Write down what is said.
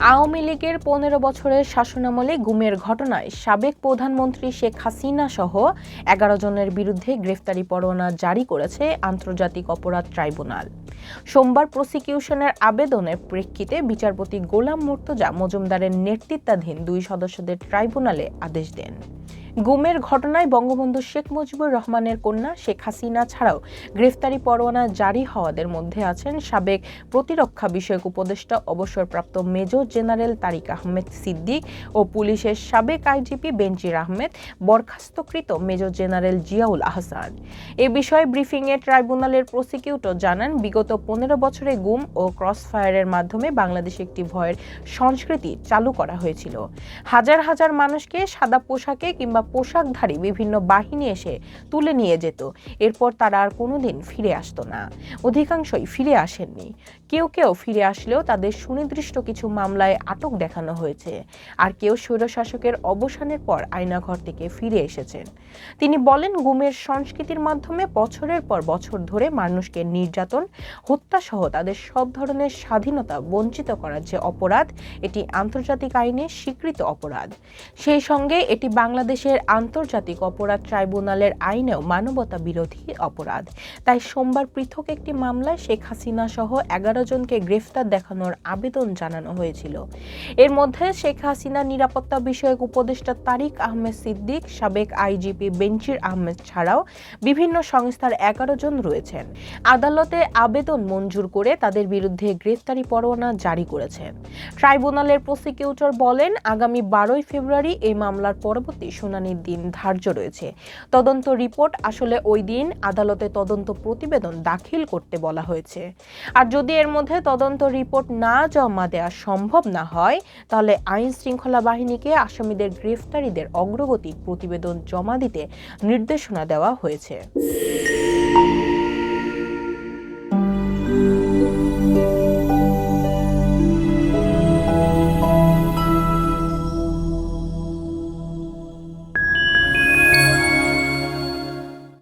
আওয়ামী লীগের পনেরো বছরের শাসনামলে গুমের ঘটনায় সাবেক প্রধানমন্ত্রী শেখ হাসিনা সহ এগারো জনের বিরুদ্ধে গ্রেফতারি পরোয়ানা জারি করেছে আন্তর্জাতিক অপরাধ ট্রাইব্যুনাল। সোমবার প্রসিকিউশনের আবেদনের প্রেক্ষিতে বিচারপতি গোলাম মুর্তজা মজুমদারের নেতৃত্বাধীন দুই সদস্যদের ট্রাইব্যুনালে আদেশ দেন। গুমের ঘটনায় বঙ্গবন্ধু শেখ মুজিবুর রহমানের কন্যা শেখ হাসিনা ছাড়াও গ্রেফতারি পরোয়ানা জারি হওয়াদের মধ্যে আছেন সাবেক প্রতিরক্ষা বিষয়ক উপদেষ্টা, অবসরপ্রাপ্ত মেজর জেনারেল তারিক আহমেদ সিদ্দিক ও পুলিশের সাবেক আইজিপি বেনজির আহমেদ, বরখাস্তকৃত মেজর জেনারেল জিয়াউল আহসান। এ বিষয়ে ব্রিফিংয়ে ট্রাইব্যুনালের প্রসিকিউটর জানান, বিগত পনেরো বছরে গুম ও ক্রসফায়ারের মাধ্যমে বাংলাদেশে একটি ভয়ের সংস্কৃতি চালু করা হয়েছিল। হাজার হাজার মানুষকে সাদা পোশাকে কিংবা পোশাকধারী বিভিন্ন বাহিনী এসে তুলে নিয়ে যেত। এরপর তারা আর কোনোদিন ফিরে আসতো না। অধিকাংশই ফিরে আসেননি। কেউ কেউ ফিরে আসলেও তাদের সুনির্দিষ্ট কিছু মামলায় আটক দেখানো হয়েছে। আর কেউ স্বৈরশাসকের অবসানের পর আয়নাঘর থেকে ফিরে এসেছেন। তিনি বলেন, গুমের সংস্কৃতির মাধ্যমে বছরের পর বছর ধরে মানুষকে নির্যাতন হত্যাসহ তাদের সব ধরনের স্বাধীনতা বঞ্চিত করার যে অপরাধ, এটি আন্তর্জাতিক আইনে স্বীকৃত অপরাধ। সেই সঙ্গে এটি বাংলাদেশের আন্তর্জাতিক অপরাধ ট্রাইব্যুনালের আইনেও মানবতা বিরোধী অপরাধ। তাই সোমবার পৃথক একটি মামলায় শেখ হাসিনা সহ এগারো জনকে গ্রেফতার দেখানোর আবেদন জানানো হয়েছিল। এর মধ্যে শেখ হাসিনা নিরাপত্তা বিষয়ক উপদেষ্টা তারিক আহমেদ সিদ্দিক, সাবেক আইজিপি বেনচির আহমেদ ছাড়াও বিভিন্ন সংস্থার এগারো জন রয়েছেন। আদালতে আবেদন মঞ্জুর করে তাদের বিরুদ্ধে গ্রেফতারি পরোয়ানা জারি করেছেন। ট্রাইব্যুনালের প্রসিকিউটর বলেন, আগামী বারোই ফেব্রুয়ারি এই মামলার পরবর্তী শুনানির দিন ধার্য রয়েছে। তদন্ত রিপোর্ট আসলে ওই দিন আদালতে তদন্ত প্রতিবেদন দাখিল করতে বলা হয়েছে। আর যদি এর মধ্যে তদন্ত রিপোর্ট না জমা দেওয়া সম্ভব না হয়, তাহলে আইন শৃঙ্খলা বাহিনীকে আসামিদের গ্রেফতারিদের অগ্রগতি প্রতিবেদন জমা দিতে নির্দেশনা দেওয়া হয়েছে।